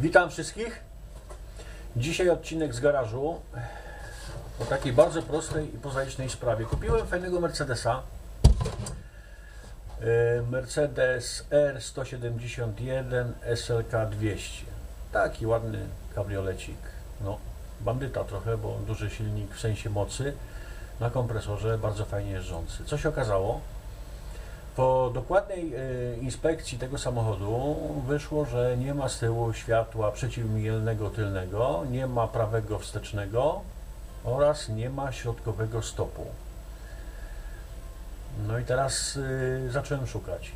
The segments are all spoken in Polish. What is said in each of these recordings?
Witam wszystkich. Dzisiaj odcinek z garażu o takiej bardzo prostej i prozaicznej sprawie. Kupiłem fajnego Mercedesa. E, Mercedes R171 SLK 200. Taki ładny kabriolecik. No, bandyta trochę, bo duży silnik w sensie mocy. Na kompresorze, bardzo fajnie jeżdżący. Co się okazało? Po dokładnej e, inspekcji tego samochodu wyszło, że nie ma z tyłu światła przeciwmigielnego tylnego, nie ma prawego wstecznego oraz nie ma środkowego stopu. No i teraz y, zacząłem szukać.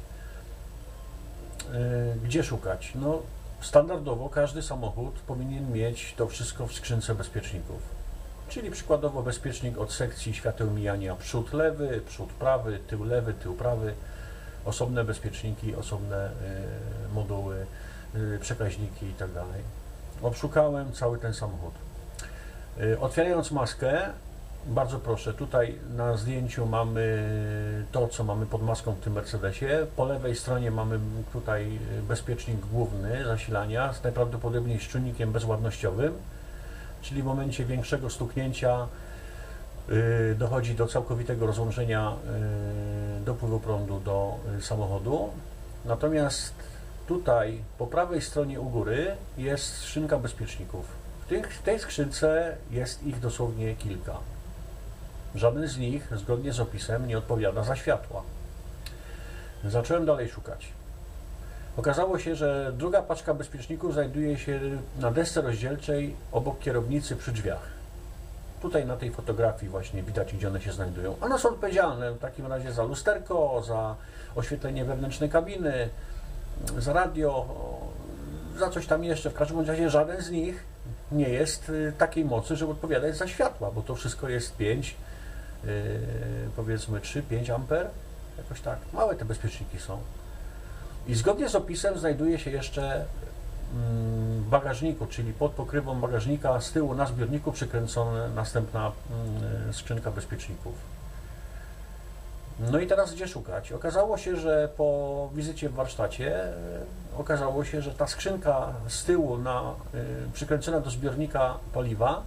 Y, gdzie szukać? No, standardowo każdy samochód powinien mieć to wszystko w skrzynce bezpieczników. Czyli przykładowo bezpiecznik od sekcji świateł mijania przód lewy, przód prawy, tył lewy, tył prawy, osobne bezpieczniki, osobne y, moduły, y, przekaźniki i tak. Obszukałem cały ten samochód. Y, Otwierając maskę, bardzo proszę, tutaj na zdjęciu mamy to, co mamy pod maską w tym Mercedesie. Po lewej stronie mamy tutaj bezpiecznik główny zasilania, z najprawdopodobniej z czujnikiem bezładnościowym, czyli w momencie większego stuknięcia dochodzi do całkowitego rozłączenia dopływu prądu do y, samochodu. Natomiast tutaj po prawej stronie u góry jest skrzynka bezpieczników. W, w tej skrzynce jest ich dosłownie kilka. Żaden z nich, zgodnie z opisem, nie odpowiada za światła. Zacząłem dalej szukać. Okazało się, że druga paczka bezpieczników znajduje się na desce rozdzielczej obok kierownicy przy drzwiach. Tutaj na tej fotografii właśnie widać, gdzie one się znajdują. One są odpowiedzialne w takim razie za lusterko, za oświetlenie wewnętrznej kabiny, za radio, za coś tam jeszcze. W każdym razie żaden z nich nie jest y, takiej mocy, żeby odpowiadać za światła, bo to wszystko jest 5, yy, powiedzmy 3-5 amper, jakoś tak. Małe te bezpieczniki są. I zgodnie z opisem znajduje się jeszcze bagażniku, czyli pod pokrywą bagażnika z tyłu na zbiorniku przykręcona następna mm, skrzynka bezpieczników. No i teraz gdzie szukać? Okazało się, że po wizycie w warsztacie e, okazało się, że ta skrzynka z tyłu na, przykręcona do zbiornika paliwa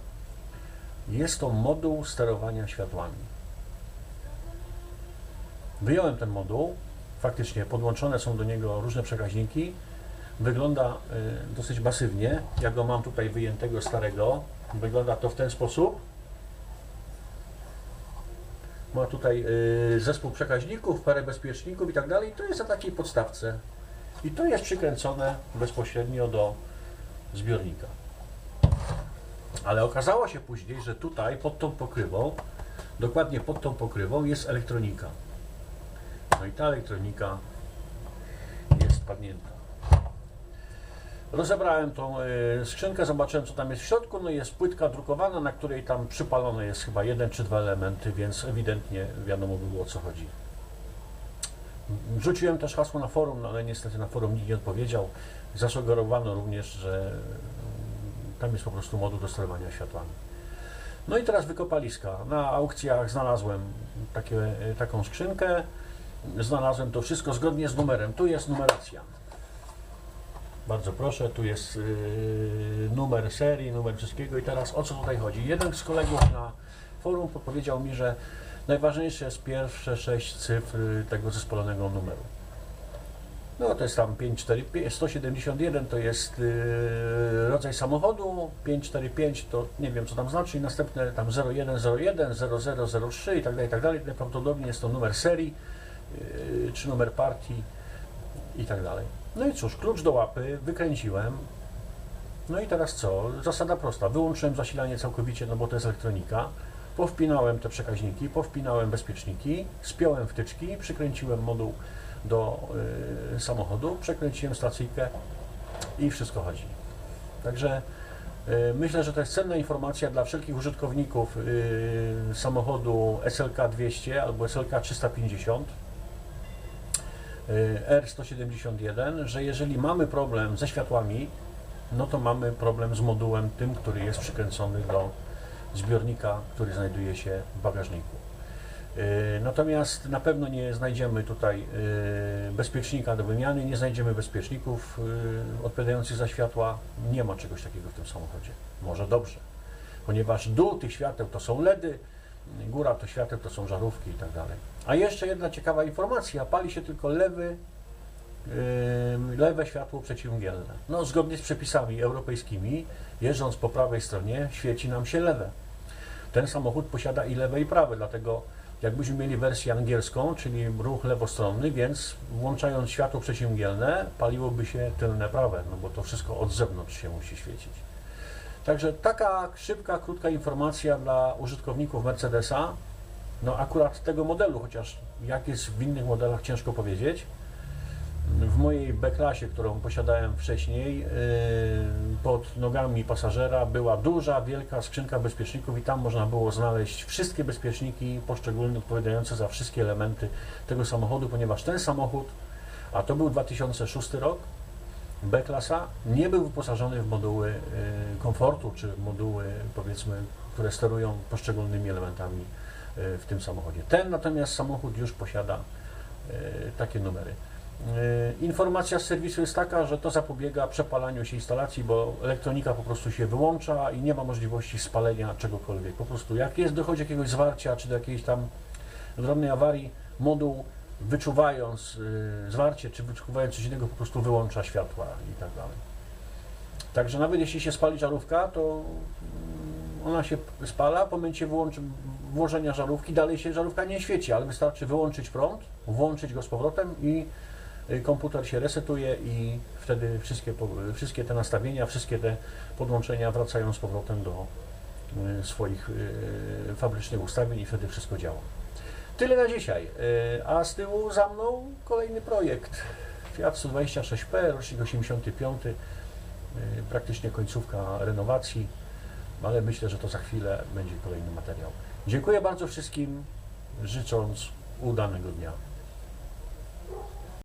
jest to moduł sterowania światłami. Wyjąłem ten moduł, faktycznie podłączone są do niego różne przekaźniki. Wygląda y, dosyć masywnie. Ja go mam tutaj wyjętego starego. Wygląda to w ten sposób. Ma tutaj y, zespół przekaźników, parę bezpieczników i tak dalej. To jest na takiej podstawce. I to jest przykręcone bezpośrednio do zbiornika. Ale okazało się później, że tutaj pod tą pokrywą, dokładnie pod tą pokrywą jest elektronika. No i ta elektronika jest padnięta. Rozebrałem tą y, skrzynkę, zobaczyłem co tam jest w środku. No jest płytka drukowana, na której tam przypalone jest chyba jeden czy dwa elementy, więc ewidentnie wiadomo było o co chodzi. Rzuciłem też hasło na forum, no ale niestety na forum nikt nie odpowiedział. Zasugerowano również, że y, tam jest po prostu moduł do sterowania światłami. No i teraz wykopaliska. Na aukcjach znalazłem takie, y, taką skrzynkę znalazłem to wszystko zgodnie z numerem. Tu jest numeracja. Bardzo proszę, tu jest yy, numer serii, numer wszystkiego i teraz o co tutaj chodzi? Jeden z kolegów na forum powiedział mi, że najważniejsze jest pierwsze sześć cyfr tego zespolonego numeru. No to jest tam 545, 171 to jest yy, rodzaj samochodu, 545 to nie wiem co tam znaczy i następne tam 0101, 0003 i tak dalej, i tak dalej. Najprawdopodobniej jest to numer serii yy, czy numer partii i tak dalej. No i cóż, klucz do łapy wykręciłem. No i teraz co? Zasada prosta. Wyłączyłem zasilanie całkowicie, no bo to jest elektronika. Powpinałem te przekaźniki, powpinałem bezpieczniki, spiąłem wtyczki, przykręciłem moduł do y, samochodu, przekręciłem stacyjkę i wszystko chodzi. Także y, myślę, że to jest cenna informacja dla wszelkich użytkowników y, samochodu SLK 200 albo SLK 350 y, R171, że jeżeli mamy problem ze światłami, no to mamy problem z modułem tym, który jest przykręcony do zbiornika, który znajduje się w bagażniku. Y, Natomiast na pewno nie znajdziemy tutaj y, bezpiecznika do wymiany, nie znajdziemy bezpieczników y, odpowiadających za światła. Nie ma czegoś takiego w tym samochodzie. Może dobrze, ponieważ dół tych świateł to są LEDy, góra to świateł to są żarówki i tak dalej. A jeszcze jedna ciekawa informacja, pali się tylko lewy, y, lewe światło przeciwmgielne. No, zgodnie z przepisami europejskimi, jeżdżąc po prawej stronie, świeci nam się lewe. Ten samochód posiada i lewe i prawe, dlatego jakbyśmy mieli wersję angielską, czyli ruch lewostronny, więc włączając światło przeciwmgielne, paliłoby się tylne prawe, no bo to wszystko od zewnątrz się musi świecić. Także taka szybka, krótka informacja dla użytkowników Mercedesa, no akurat tego modelu, chociaż jak jest w innych modelach ciężko powiedzieć. W mojej B-klasie, którą posiadałem wcześniej, yy, pod nogami pasażera była duża, wielka skrzynka bezpieczników i tam można było znaleźć wszystkie bezpieczniki poszczególne, odpowiadające za wszystkie elementy tego samochodu, ponieważ ten samochód, a to był 2006 rok, B-klasa, nie był wyposażony w moduły yy, komfortu, czy moduły, powiedzmy, które sterują poszczególnymi elementami w tym samochodzie. Ten natomiast samochód już posiada yy, takie numery. Yy, Informacja z serwisu jest taka, że to zapobiega przepalaniu się instalacji, bo elektronika po prostu się wyłącza i nie ma możliwości spalenia czegokolwiek. Po prostu jak jest, dochodzi jakiegoś zwarcia, czy do jakiejś tam drobnej awarii, moduł wyczuwając yy, zwarcie, czy wyczuwając coś innego, po prostu wyłącza światła i tak dalej. Także nawet jeśli się spali żarówka, to ona się spala, po momencie wyłączy, włożenia żarówki, dalej się żarówka nie świeci, ale wystarczy wyłączyć prąd, włączyć go z powrotem i y, komputer się resetuje i wtedy wszystkie, wszystkie te nastawienia, wszystkie te podłączenia wracają z powrotem do y, swoich y, fabrycznych ustawień i wtedy wszystko działa. Tyle na dzisiaj. A z tyłu za mną kolejny projekt. Fiat 126P, rocznik 85, y, praktycznie końcówka renowacji, ale myślę, że to za chwilę będzie kolejny materiał. Dziękuję bardzo wszystkim, życząc udanego dnia.